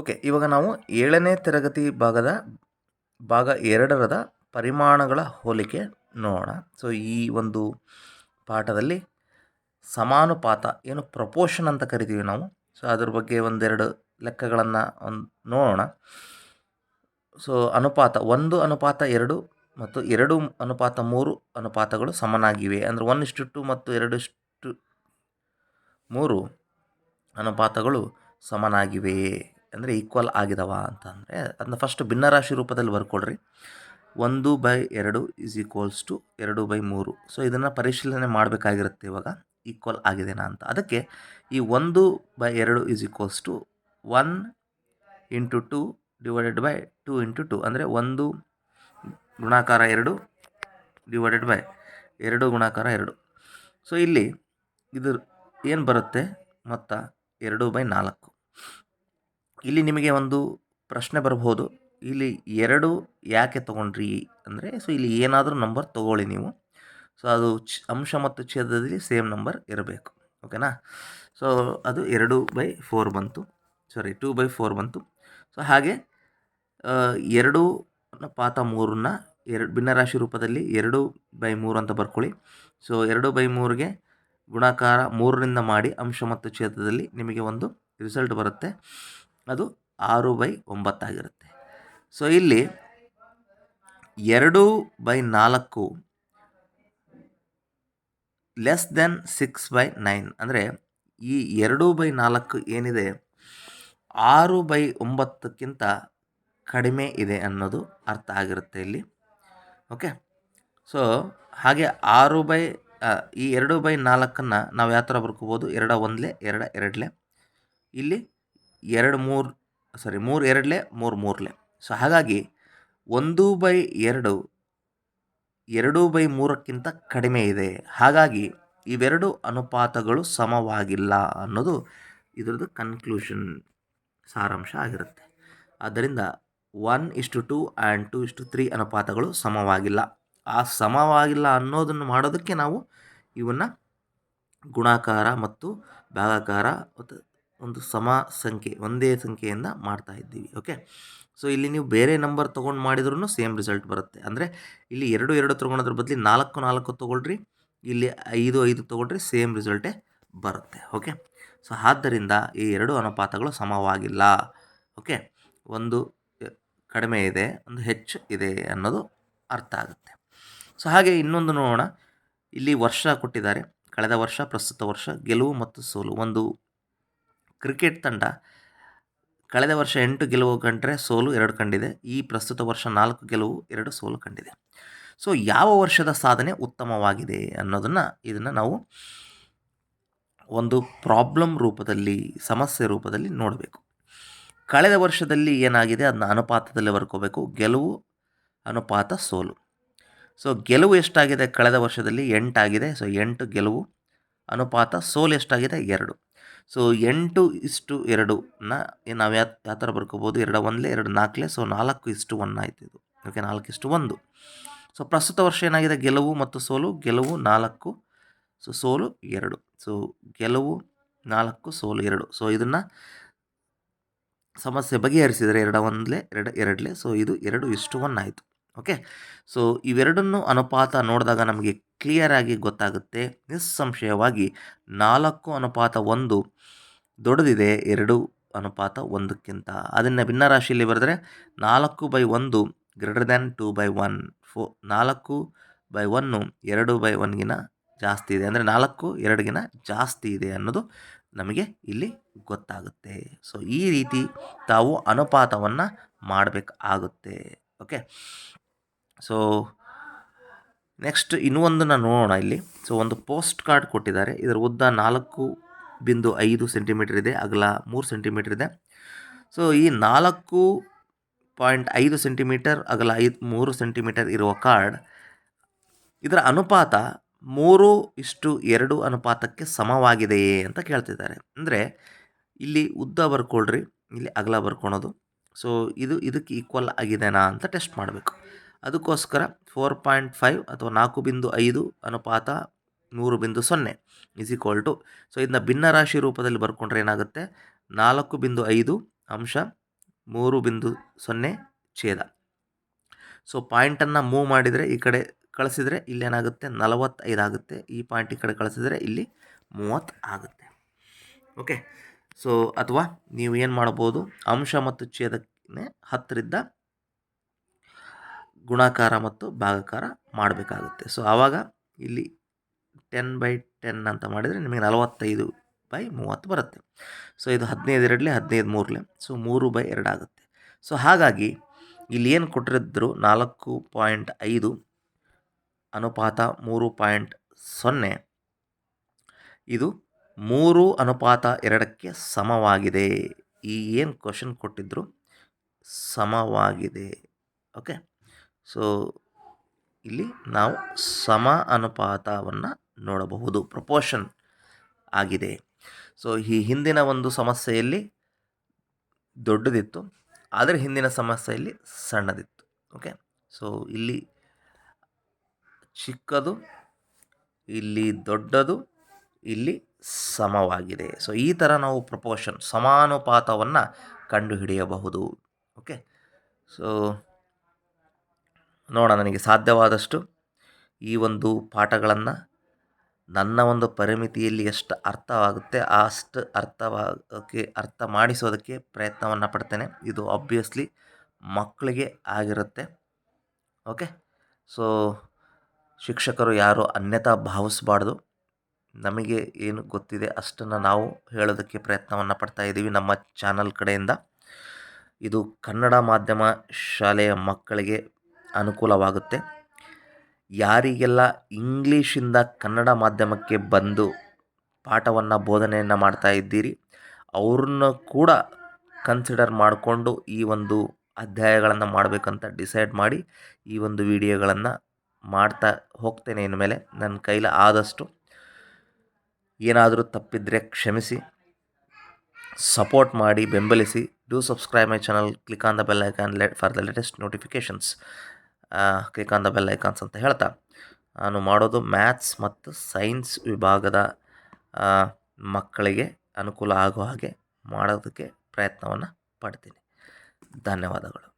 Okay ಇವಾಗ ನಾವು ಏಳನೇ ತರಗತಿ ಭಾಗದ ಭಾಗ ಎರಡರದ ಪರಿಮಾಣಗಳ ಹೋಲಿಕೆ ನೋಡೋಣ. ಸೊ ಈ ಒಂದು ಪಾಠದಲ್ಲಿ ಸಮಾನುಪಾತ ಏನು ಪ್ರಪೋಷನ್ ಅಂತ ಕರಿತೀವಿ ನಾವು. ಸೊ ಅದ್ರ ಬಗ್ಗೆ ಒಂದೆರಡು ಲೆಕ್ಕಗಳನ್ನು ಒಂದು ನೋಡೋಣ. ಸೊ ಅನುಪಾತ ಒಂದು, ಅನುಪಾತ ಎರಡು ಮತ್ತು ಎರಡು ಅನುಪಾತ ಮೂರು ಅನುಪಾತಗಳು ಸಮನಾಗಿವೆ. ಅಂದರೆ ಒನ್ ಇಷ್ಟು ಟು ಮತ್ತು ಎರಡು ಇಷ್ಟು ಮೂರು ಅನುಪಾತಗಳು ಸಮನಾಗಿವೆಯೇ ಅಂದರೆ ಈಕ್ವಲ್ ಆಗಿದಾವ ಅಂತಂದರೆ ಅದನ್ನ ಫಸ್ಟ್ ಭಿನ್ನರಾಶಿ ರೂಪದಲ್ಲಿ ಬರ್ಕೊಡ್ರಿ. ಒಂದು ಬೈ ಎರಡು ಈಸ್ ಈಕ್ವಲ್ಸ್ ಟು ಎರಡು ಬೈ ಮೂರು. ಸೊ ಇದನ್ನು ಪರಿಶೀಲನೆ ಮಾಡಬೇಕಾಗಿರುತ್ತೆ ಇವಾಗ. ಈಕ್ವಲ್ ಆಗಿದೆನಾ ಅಂತ. ಅದಕ್ಕೆ ಈ ಒಂದು ಬೈ ಎರಡು is equals to one into two divided by two into two ಅಂದರೆ ಒಂದು ಗುಣಾಕಾರ ಎರಡು ಡಿವೈಡೆಡ್ ಬೈ ಎರಡು ಗುಣಾಕಾರ ಎರಡು. ಸೊ ಇಲ್ಲಿ ಇದು ಏನು ಬರುತ್ತೆ? ಮೊತ್ತ ಎರಡು ಬೈ ನಾಲ್ಕು. ಇಲ್ಲಿ ನಿಮಗೆ ಒಂದು ಪ್ರಶ್ನೆ ಬರಬಹುದು. ಇಲ್ಲಿ ಎರಡು ಯಾಕೆ ತೊಗೊಂಡ್ರಿ ಅಂದರೆ ಸೊ ಇಲ್ಲಿ ಏನಾದರೂ ನಂಬರ್ ತೊಗೊಳ್ಳಿ ನೀವು. ಸೊ ಅದು ಅಂಶ ಮತ್ತು ಛೇದದಲ್ಲಿ ಸೇಮ್ ನಂಬರ್ ಇರಬೇಕು. ಓಕೆನಾ ಸೊ ಅದು ಎರಡು ಬೈ ಫೋರ್ ಬಂತು. ಸಾರಿ ಟೂ ಬೈ ಫೋರ್ ಬಂತು. ಸೊ ಹಾಗೆ ಎರಡು ಪಾತ ಮೂರನ್ನ ಎರಡು ಭಿನ್ನರಾಶಿ ರೂಪದಲ್ಲಿ ಎರಡು ಬೈ ಮೂರು ಅಂತ ಬರ್ಕೊಳ್ಳಿ. ಸೊ ಎರಡು ಬೈ ಮೂರಿಗೆ ಗುಣಾಕಾರ ಮೂರರಿಂದ ಮಾಡಿ ಅಂಶ ಮತ್ತು ಛೇದದಲ್ಲಿ ನಿಮಗೆ ಒಂದು ರಿಸಲ್ಟ್ ಬರುತ್ತೆ. ಅದು ಆರು ಬೈ ಒಂಬತ್ತಾಗಿರುತ್ತೆ. ಸೊ ಇಲ್ಲಿ ಎರಡು ಬೈ ನಾಲ್ಕು less than six by nine ಅಂದರೆ ಈ ಎರಡು ಬೈ ನಾಲ್ಕು ಏನಿದೆ? ಆರು ಬೈ ಒಂಬತ್ತಕ್ಕಿಂತ ಕಡಿಮೆ ಇದೆ ಅನ್ನೋದು ಅರ್ಥ ಆಗಿರುತ್ತೆ ಇಲ್ಲಿ. ಓಕೆ ಸೊ ಹಾಗೆ ಆರು ಬೈ ಈ ಎರಡು ಬೈ ನಾಲ್ಕನ್ನು ನಾವು ಯಾವ ಥರ ಬರ್ಕೋಬೋದು? ಎರಡ ಒಂದಲೇ, ಎರಡ ಎರಡಲೇ. ಇಲ್ಲಿ ಎರಡು ಮೂರು ಸಾರಿ ಮೂರು ಎರಡಲೆ, ಮೂರು ಮೂರಲೆ. ಸೊ ಹಾಗಾಗಿ ಒಂದು ಬೈ ಎರಡು ಎರಡು ಬೈ ಮೂರಕ್ಕಿಂತ ಕಡಿಮೆ ಇದೆ. ಹಾಗಾಗಿ ಇವೆರಡು ಅನುಪಾತಗಳು ಸಮವಾಗಿಲ್ಲ ಅನ್ನೋದು ಇದರದ್ದು ಕನ್ಕ್ಲೂಷನ್ ಸಾರಾಂಶ ಆಗಿರುತ್ತೆ. ಆದ್ದರಿಂದ ಒನ್ ಇಷ್ಟು ಟು ಆ್ಯಂಡ್ ಟು ಇಷ್ಟು ತ್ರೀ ಅನುಪಾತಗಳು ಸಮವಾಗಿಲ್ಲ. ಆ ಸಮವಾಗಿಲ್ಲ ಅನ್ನೋದನ್ನು ಮಾಡೋದಕ್ಕೆ ನಾವು ಇವನ್ನು ಗುಣಾಕಾರ ಮತ್ತು ಭಾಗಾಕಾರ ಮತ್ತು ಒಂದು ಸಮ ಸಂಖ್ಯೆ, ಒಂದೇ ಸಂಖ್ಯೆಯಿಂದ ಮಾಡ್ತಾ ಇದ್ದೀವಿ ಓಕೆ ಸೊ ಇಲ್ಲಿ ನೀವು ಬೇರೆ ನಂಬರ್ ತೊಗೊಂಡು ಮಾಡಿದ್ರೂ ಸೇಮ್ ರಿಸಲ್ಟ್ ಬರುತ್ತೆ. ಅಂದರೆ ಇಲ್ಲಿ ಎರಡು ಎರಡು ತೊಗೊಳೋದ್ರ ಬದಲಿ ನಾಲ್ಕು ನಾಲ್ಕು ತೊಗೊಳ್ರಿ, ಇಲ್ಲಿ ಐದು ಐದು ತೊಗೊಳ್ರಿ ಸೇಮ್ ರಿಸಲ್ಟೇ ಬರುತ್ತೆ ಓಕೆ ಸೊ ಆದ್ದರಿಂದ ಈ ಎರಡು ಅನುಪಾತಗಳು ಸಮವಾಗಿಲ್ಲ ಓಕೆ ಒಂದು ಕಡಿಮೆ ಇದೆ, ಒಂದು ಹೆಚ್ಚು ಇದೆ ಅನ್ನೋದು ಅರ್ಥ ಆಗುತ್ತೆ. ಸೊ ಹಾಗೆ ಇನ್ನೊಂದು ನೋಡೋಣ. ಇಲ್ಲಿ ವರ್ಷ ಕೊಟ್ಟಿದ್ದಾರೆ. ಕಳೆದ ವರ್ಷ, ಪ್ರಸ್ತುತ ವರ್ಷ, ಗೆಲುವು ಮತ್ತು ಸೋಲು, ಒಂದು ಕ್ರಿಕೆಟ್ ತಂಡ ಕಳೆದ ವರ್ಷ ಎಂಟು ಗೆಲುವು ಕಂಡ್ರೆ ಸೋಲು ಎರಡು ಕಂಡಿದೆ. ಈ ಪ್ರಸ್ತುತ ವರ್ಷ ನಾಲ್ಕು ಗೆಲುವು, ಎರಡು ಸೋಲು ಕಂಡಿದೆ. ಸೊ, ಯಾವ ವರ್ಷದ ಸಾಧನೆ ಉತ್ತಮವಾಗಿದೆ ಅನ್ನೋದನ್ನು ಇದನ್ನು ನಾವು ಒಂದು ಪ್ರಾಬ್ಲಮ್ ರೂಪದಲ್ಲಿ, ಸಮಸ್ಯೆ ರೂಪದಲ್ಲಿ ನೋಡಬೇಕು. ಕಳೆದ ವರ್ಷದಲ್ಲಿ ಏನಾಗಿದೆ ಅದನ್ನ ಅನುಪಾತದಲ್ಲಿ ಬರ್ಕೋಬೇಕು ಗೆಲುವು, ಅನುಪಾತ, ಸೋಲು. ಸೊ, ಗೆಲುವು ಎಷ್ಟಾಗಿದೆ ಕಳೆದ ವರ್ಷದಲ್ಲಿ ಎಂಟಾಗಿದೆ. ಸೊ, ಎಂಟು ಗೆಲುವು, ಅನುಪಾತ, ಸೋಲು ಎಷ್ಟಾಗಿದೆ? ಎರಡು. ಸೊ ಎಂಟು ಇಷ್ಟು ಎರಡನ್ನ ನಾವು ಯಾ ಯಾವ ಥರ ಬರ್ಕೋಬೋದು. ಎರಡು ಒಂದಲೇ, ಎರಡು ನಾಲ್ಕಲೇ ಸೊ ನಾಲ್ಕು ಇಷ್ಟು ಒನ್ ಆಯ್ತು ಇದು. ಓಕೆ ನಾಲ್ಕು ಇಷ್ಟು ಒಂದು. ಸೊ ಪ್ರಸ್ತುತ ವರ್ಷ ಏನಾಗಿದೆ? ಗೆಲುವು ಮತ್ತು ಸೋಲು. ಗೆಲುವು ನಾಲ್ಕು ಸೊ ಸೋಲು ಎರಡು. ಸೊ ಗೆಲುವು ನಾಲ್ಕು, ಸೋಲು ಎರಡು. ಸೊ ಇದನ್ನು ಸಮಸ್ಯೆ ಬಗೆಹರಿಸಿದರೆ ಎರಡು ಒಂದಲೇ, ಎರಡು ಎರಡಲೇ ಸೊ ಇದು ಎರಡು ಇಷ್ಟು ಒನ್ ಆಯಿತು. ಓಕೆ ಸೊ ಇವೆರಡನ್ನು ಅನುಪಾತ ನೋಡಿದಾಗ ನಮಗೆ ಕ್ಲಿಯರಾಗಿ ಗೊತ್ತಾಗುತ್ತೆ. ನಿಸ್ಸಂಶಯವಾಗಿ ನಾಲ್ಕು ಅನುಪಾತ ಒಂದು ದೊಡ್ಡದಿದೆ, ಎರಡು ಅನುಪಾತ ಒಂದಕ್ಕಿಂತ. ಅದನ್ನು ಭಿನ್ನರಾಶಿಯಲ್ಲಿ ಬರೆದ್ರೆ ನಾಲ್ಕು ಬೈ ಒಂದು greater than two by one four ನಾಲ್ಕು ಬೈ ಒನ್ನು ಎರಡು ಬೈ ಒನ್ಗಿನ ಜಾಸ್ತಿ ಇದೆ. ಅಂದರೆ ನಾಲ್ಕು ಎರಡುಗಿನ ಜಾಸ್ತಿ ಇದೆ ಅನ್ನೋದು ನಮಗೆ ಇಲ್ಲಿ ಗೊತ್ತಾಗುತ್ತೆ. ಸೊ ಈ ರೀತಿ ತಾವು ಅನುಪಾತವನ್ನು ಮಾಡಬೇಕಾಗುತ್ತೆ. ಓಕೆ ಸೊ ನೆಕ್ಸ್ಟ್ ಇನ್ನೂ ಒಂದನ್ನು ನೋಡೋಣ ಇಲ್ಲಿ. ಸೊ ಒಂದು ಪೋಸ್ಟ್ ಕಾರ್ಡ್ ಕೊಟ್ಟಿದ್ದಾರೆ. ಇದರ ಉದ್ದ ನಾಲ್ಕು ಬಿಂದು ಐದು ಸೆಂಟಿಮೀಟರ್ ಇದೆ, ಅಗಲ ಮೂರು ಸೆಂಟಿಮೀಟರ್ ಇದೆ. ಸೊ ಈ ನಾಲ್ಕು ಪಾಯಿಂಟ್ ಐದು ಸೆಂಟಿಮೀಟರ್ ಅಗಲ ಐದು ಮೂರು ಸೆಂಟಿಮೀಟರ್ ಇರುವ ಕಾರ್ಡ್ ಇದರ ಅನುಪಾತ ಮೂರು ಇಷ್ಟು ಎರಡು ಅನುಪಾತಕ್ಕೆ ಸಮವಾಗಿದೆಯೇ ಅಂತ ಕೇಳ್ತಿದ್ದಾರೆ. ಅಂದರೆ ಇಲ್ಲಿ ಉದ್ದ ಬರ್ಕೊಳ್ರಿ, ಇಲ್ಲಿ ಅಗಲ ಬರ್ಕೊಳೋದು. ಸೊ ಇದು ಇದಕ್ಕೆ ಈಕ್ವಲ್ ಆಗಿದೆನಾ ಅಂತ ಟೆಸ್ಟ್ ಮಾಡಬೇಕು. ಅದಕ್ಕೋಸ್ಕರ ಫೋರ್ ಪಾಯಿಂಟ್ ಫೈವ್ ಅಥವಾ ನಾಲ್ಕು ಬಿಂದು ಐದು ಅನುಪಾತ ಮೂರು ಬಿಂದು ಸೊನ್ನೆ ಇಸ್ ಈಕ್ವಲ್ ಟು ಸೊ ಇದನ್ನ ಭಿನ್ನರಾಶಿ ರೂಪದಲ್ಲಿ ಬರ್ಕೊಂಡ್ರೆ ಏನಾಗುತ್ತೆ? ನಾಲ್ಕು ಬಿಂದು ಐದು ಅಂಶ ಮೂರು ಬಿಂದು ಸೊನ್ನೆ ಛೇದ. ಸೊ ಪಾಯಿಂಟನ್ನು ಮೂವ್ ಮಾಡಿದರೆ ಈ ಕಡೆ ಕಳಿಸಿದರೆ ಇಲ್ಲೇನಾಗುತ್ತೆ ನಲವತ್ತೈದು ಆಗುತ್ತೆ. ಈ ಪಾಯಿಂಟ್ ಈ ಕಡೆ ಕಳಿಸಿದರೆ ಇಲ್ಲಿ ಮೂವತ್ತು ಆಗುತ್ತೆ. ಓಕೆ ಸೊ ಅಥವಾ ನೀವು ಏನು ಮಾಡ್ಬೋದು? ಅಂಶ ಮತ್ತು ಛೇದಕ್ಕೆ ಹತ್ತರಿಂದ ಗುಣಾಕಾರ ಮತ್ತು ಭಾಗಾಕಾರ ಮಾಡಬೇಕಾಗುತ್ತೆ. ಸೊ ಆವಾಗ ಇಲ್ಲಿ ಟೆನ್ ಬೈ ಟೆನ್ ಅಂತ ಮಾಡಿದರೆ ನಿಮಗೆ ನಲವತ್ತೈದು ಬೈ ಮೂವತ್ತು ಬರುತ್ತೆ. ಸೊ ಇದು ಹದಿನೈದು ಎರಡಲೇ, ಹದಿನೈದು ಮೂರಲೇ. ಸೊ ಮೂರು ಬೈ ಎರಡು ಆಗುತ್ತೆ. ಸೊ ಹಾಗಾಗಿ ಇಲ್ಲಿ ಏನು ಕೊಟ್ಟಿರಿದ್ರು ನಾಲ್ಕು ಪಾಯಿಂಟ್ ಐದು ಅನುಪಾತ ಮೂರು ಪಾಯಿಂಟ್ ಸೊನ್ನೆ ಇದು ಮೂರು ಅನುಪಾತ ಎರಡಕ್ಕೆ ಸಮವಾಗಿದೆ. ಈ ಏನು ಕ್ವಶನ್ ಕೊಟ್ಟಿದ್ದರು ಸಮವಾಗಿದೆ. ಓಕೆ ಸೊ, ಇಲ್ಲಿ ನಾವು ಸಮ ಅನುಪಾತವನ್ನು ನೋಡಬಹುದು. ಪ್ರಪೋಷನ್ ಆಗಿದೆ. ಸೊ, ಈ ಹಿಂದಿನ ಒಂದು ಸಮಸ್ಯೆಯಲ್ಲಿ ದೊಡ್ಡದಿತ್ತು. ಆದರೆ ಹಿಂದಿನ ಸಮಸ್ಯೆಯಲ್ಲಿ ಸಣ್ಣದಿತ್ತು. ಓಕೆ ಸೊ ಇಲ್ಲಿ ಚಿಕ್ಕದು, ಇಲ್ಲಿ ದೊಡ್ಡದು, ಇಲ್ಲಿ ಸಮವಾಗಿದೆ. ಸೊ ಈ ಥರ ನಾವು ಪ್ರಪೋಷನ್ ಸಮಾನುಪಾತವನ್ನು ಕಂಡುಹಿಡಿಯಬಹುದು. ಓಕೆ ಸೊ ನೋಡೋಣ, ನನಗೆ ಸಾಧ್ಯವಾದಷ್ಟು ಈ ಒಂದು ಪಾಠಗಳನ್ನು ನನ್ನ ಒಂದು ಪರಿಮಿತಿಯಲ್ಲಿ ಎಷ್ಟು ಅರ್ಥವಾಗುತ್ತೆ, ಅಷ್ಟು ಅರ್ಥವಾಗೋಕ್ಕೆ, ಅರ್ಥ ಮಾಡಿಸೋದಕ್ಕೆ ಪ್ರಯತ್ನವನ್ನು ಪಡ್ತೇನೆ. ಇದು ಆಬ್ವಿಯಸ್ಲಿ ಮಕ್ಕಳಿಗೆ ಆಗಿರುತ್ತೆ. ಓಕೆ ಸೊ ಶಿಕ್ಷಕರು ಯಾರು ಅನ್ಯತಾ ಭಾವಿಸ್ಬಾರ್ದು. ನಮಗೆ ಏನು ಗೊತ್ತಿದೆ ಅಷ್ಟನ್ನು ನಾವು ಹೇಳೋದಕ್ಕೆ ಪ್ರಯತ್ನವನ್ನು ಪಡ್ತಾ ಇದ್ದೀವಿ ನಮ್ಮ ಚಾನಲ್ ಕಡೆಯಿಂದ. ಇದು ಕನ್ನಡ ಮಾಧ್ಯಮ ಶಾಲೆಯ ಮಕ್ಕಳಿಗೆ ಅನುಕೂಲವಾಗುತ್ತೆ. ಯಾರಿಗೆಲ್ಲ ಇಂಗ್ಲೀಷಿಂದ ಕನ್ನಡ ಮಾಧ್ಯಮಕ್ಕೆ ಬಂದು ಪಾಠವನ್ನು ಬೋಧನೆಯನ್ನು ಮಾಡ್ತಾ ಇದ್ದೀರಿ, ಅವ್ರನ್ನ ಕೂಡ ಕನ್ಸಿಡರ್ ಮಾಡಿಕೊಂಡು ಈ ಒಂದು ಅಧ್ಯಾಯಗಳನ್ನು ಮಾಡಬೇಕಂತ ಡಿಸೈಡ್ ಮಾಡಿ ಈ ಒಂದು ವಿಡಿಯೋಗಳನ್ನು ಮಾಡ್ತಾ ಹೋಗ್ತೇನೆ ಇನ್ಮೇಲೆ. ನನ್ನ ಕೈಲ ಆದಷ್ಟು ಏನಾದರೂ ತಪ್ಪಿದ್ರೆ ಕ್ಷಮಿಸಿ ಸಪೋರ್ಟ್ ಮಾಡಿ, ಬೆಂಬಲಿಸಿ do subscribe my channel click on the bell icon let for the latest notifications click on the bell icons ಅಂತ ಹೇಳ್ತಾ. ನಾನು ಮಾಡೋದು ಮ್ಯಾಥ್ಸ್ ಮತ್ತು ಸೈನ್ಸ್ ವಿಭಾಗದ ಮಕ್ಕಳಿಗೆ ಅನುಕೂಲ ಆಗೋ ಹಾಗೆ ಮಾಡೋದಕ್ಕೆ ಪ್ರಯತ್ನವನ್ನು ಪಡ್ತೀನಿ. ಧನ್ಯವಾದಗಳು.